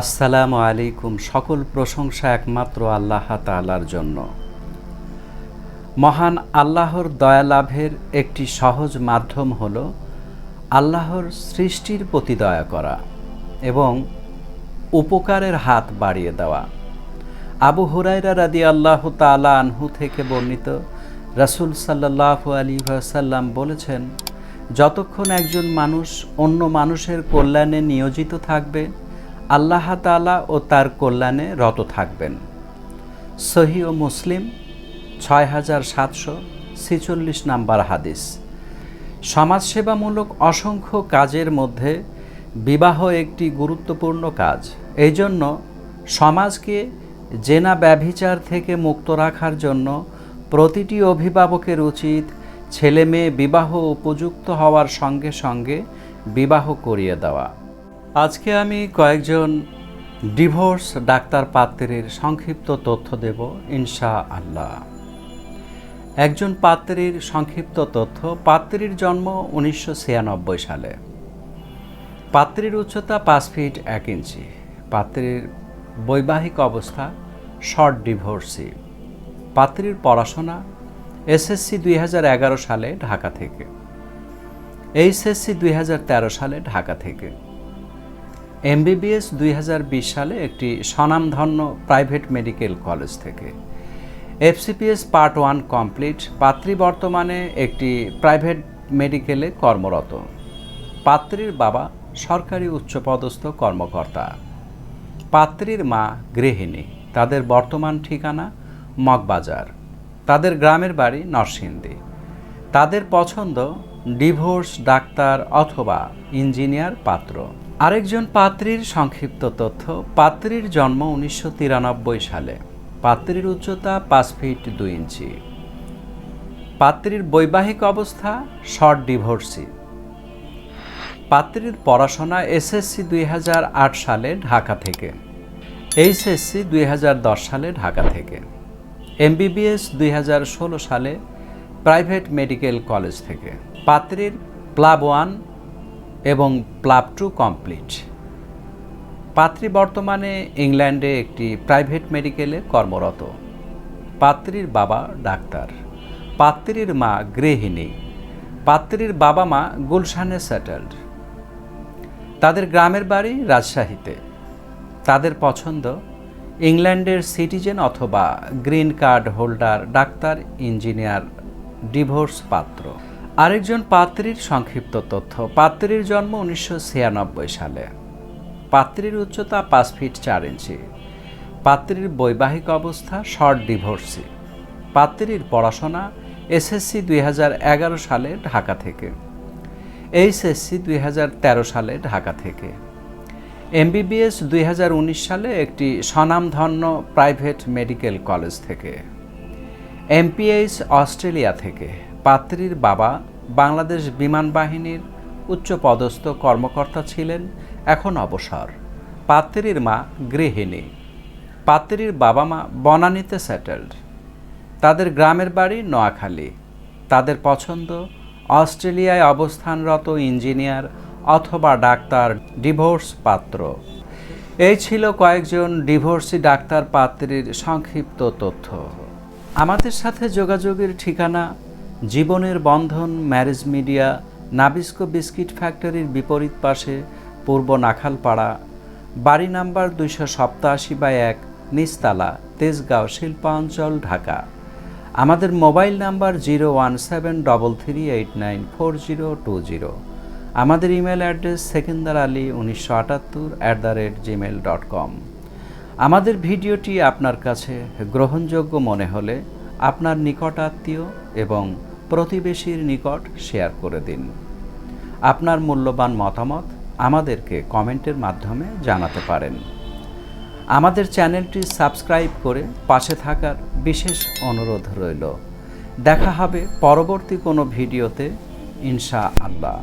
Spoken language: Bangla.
আসসালামু আলাইকুম, সকল প্রশংসা একমাত্র আল্লাহ তালার জন্য। মহান আল্লাহর দয়া লাভের একটি সহজ মাধ্যম হল আল্লাহর সৃষ্টির প্রতি দয়া করা এবং উপকারের হাত বাড়িয়ে দেওয়া। আবু হুরাইরা রাদি আল্লাহ তালা আনহু থেকে বর্ণিত রাসুল সাল্লাহ আলী সাল্লাম বলেছেন, যতক্ষণ একজন মানুষ অন্য মানুষের কল্যাণে নিয়োজিত থাকবে আল্লাহ তালা ও তার কল্যাণে রত থাকবেন। সহি ও মুসলিম ছয় হাজার সাতশো ছেচল্লিশ নাম্বার হাদিস। সমাজসেবামূলক অসংখ্য কাজের মধ্যে বিবাহ একটি গুরুত্বপূর্ণ কাজ। এই জন্য সমাজকে জেনা ব্যভিচার থেকে মুক্ত রাখার জন্য প্রতিটি অভিভাবকের উচিত ছেলে মেয়ে বিবাহ উপযুক্ত হওয়ার সঙ্গে সঙ্গে বিবাহ করিয়ে দেওয়া। আজকে আমি কয়েকজন ডিভোর্স ডাক্তার পাত্রের সংক্ষিপ্ত তথ্য দেব ইনশা আল্লাহ একজন পাত্রীর সংক্ষিপ্ত তথ্য, পাত্রীর জন্ম উনিশশো ছিয়ানব্বই সালে। পাত্রীর উচ্চতা পাঁচ ফিট এক ইঞ্চি। পাত্রীর বৈবাহিক অবস্থা, শর্ট ডিভোর্সি। পাত্রীর পড়াশোনা, এসএসসি দুই হাজার এগারো সালে ঢাকা থেকে। এইচএসসি দুই হাজার তেরো সালে ঢাকা থেকে। এমবিবিএস দুই হাজার বিশ সালে একটি স্বনামধন্য প্রাইভেট মেডিকেল কলেজ থেকে। এফসিপিএস পার্ট ওয়ান কমপ্লিট, পাত্রী বর্তমানে একটি প্রাইভেট মেডিকেলে কর্মরত। পাত্রীর বাবা সরকারি উচ্চপদস্থ কর্মকর্তা। পাত্রীর মা গৃহিণী। তাদের বর্তমান ঠিকানা মগবাজার। তাদের গ্রামের বাড়ি নরসিংদী। তাদের পছন্দ ডিভোর্স ডাক্তার অথবা ইঞ্জিনিয়ার পাত্র। আরেকজন পাত্রীর সংক্ষিপ্ত তথ্য, পাত্রীর জন্ম উনিশশো তিরানব্বই সালে। পাত্রীর উচ্চতা পাঁচ ফিট দুই ইঞ্চি। পাত্রীর বৈবাহিক অবস্থা, শর্ট ডিভোর্সি। পাত্রীর পড়াশোনা এসএসসি দুই হাজার আট সালে ঢাকা থেকে। এইচএসসি দুই হাজার দশ সালে ঢাকা থেকে। এমবিবিএস দুই হাজার ষোলো সালে প্রাইভেট মেডিকেল কলেজ থেকে। পাত্রীর প্লাব ওয়ান এবং প্লাব টু কমপ্লিট। পাত্রী বর্তমানে ইংল্যান্ডে একটি প্রাইভেট মেডিকেলে কর্মরত। পাত্রীর বাবা ডাক্তার। পাত্রীর মা গৃহিণী। পাত্রীর বাবা মা গুলশানে সেটেলড। তাদের গ্রামের বাড়ি রাজশাহীতে। তাদের পছন্দ ইংল্যান্ডের সিটিজেন অথবা green card holder doctor engineer divorce পাত্র। আরেকজন পাত্রীর সংক্ষিপ্ত তথ্য। পাত্রীর জন্ম উনিশশো ছিয়ানব্বই সালে। পাত্রীর উচ্চতা পাঁচ ফিট চার ইঞ্চি। পাত্রীর বৈবাহিক অবস্থা শর্ট ডিভোর্সি। পাত্রীর পড়াশোনা এসএসসি দুই হাজার এগারো সালে ঢাকা থেকে। এইচএসসি দুই হাজার তেরো সালে ঢাকা থেকে। এমবিবিএস দুই হাজার উনিশ সালে একটি স্বনামধন্য প্রাইভেট মেডিকেল কলেজ থেকে। এমপিএইচ অস্ট্রেলিয়া থেকে। পাত্রীর বাবা বাংলাদেশ বিমান বাহিনীর উচ্চপদস্থ কর্মকর্তা ছিলেন, এখন অবসর। পাত্রীর মা গৃহিণী। পাত্রীর বাবা মা বনানীতে সেটেলড তাদের গ্রামের বাড়ি নোয়াখালী। তাদের পছন্দ অস্ট্রেলিয়ায় অবস্থানরত ইঞ্জিনিয়ার অথবা ডাক্তার ডিভোর্স পাত্র। এই ছিল কয়েকজন ডিভোর্সি ডাক্তার পাত্রীর সংক্ষিপ্ত তথ্য। আমাদের সাথে যোগাযোগের ঠিকানা জীবনের বন্ধন, ম্যারেজ মিডিয়া, নাবিস্কো বিস্কিট ফ্যাক্টরির বিপরীত পাশে পূর্ব নাখালপাড়া, বাড়ি নাম্বার দুইশো সপ্তাশি বাই এক নিস্তালা তেজগাঁও, শিল্পাঞ্চল, ঢাকা। আমাদের mobile number zero one seven double three eight nine four zero two zero. আমাদের ইমেল অ্যাড্রেস সেকেন্দার আলী উনিশশো আটাত্তর at the rate Gmail dot com. আমাদের ভিডিওটি আপনার কাছে গ্রহণযোগ্য মনে হলে আপনার নিকট আত্মীয় এবং প্রতিবেশীর নিকট শেয়ার করে দিন। আপনার মূল্যবান মতামত আমাদেরকে কমেন্টের মাধ্যমে জানাতে পারেন। আমাদের চ্যানেলটি সাবস্ক্রাইব করে পাশে থাকার বিশেষ অনুরোধ রইল। দেখা হবে পরবর্তী কোনো ভিডিওতে। ইনশা আল্লাহ